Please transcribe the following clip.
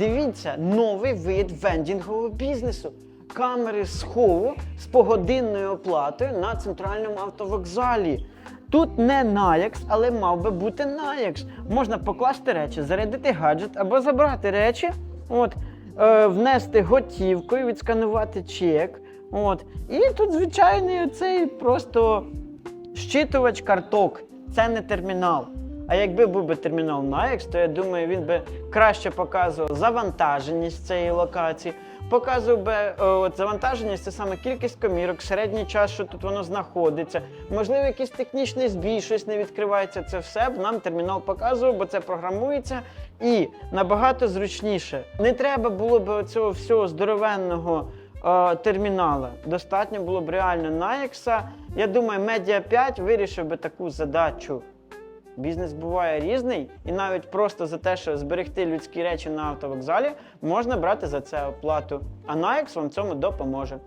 Дивіться, новий вид вендінгового бізнесу. Камери схову з погодинною оплатою на центральному автовокзалі. Тут не Наякс, але мав би бути Наякс. Можна покласти речі, зарядити гаджет або забрати речі, от, е, внести готівкою, відсканувати чек. От. І тут звичайний оцей просто щитувач карток. Це не термінал. А якби був би термінал Nayax, то я думаю, він би краще показував завантаженість цієї локації, показував би е, от, завантаженість, це саме кількість комірок, середній час, що тут воно знаходиться. Можливо, якийсь технічний збій, щось не відкривається. Це все б нам термінал показував, бо це програмується і набагато зручніше. Не треба було б цього всього здоровенного е, термінала. Достатньо було б реально Nayax. Я думаю, Media 5 вирішив би таку задачу. Бізнес буває різний, і навіть просто за те, що зберегти людські речі на автовокзалі, можна брати за це оплату. А Nayax вам цьому допоможе.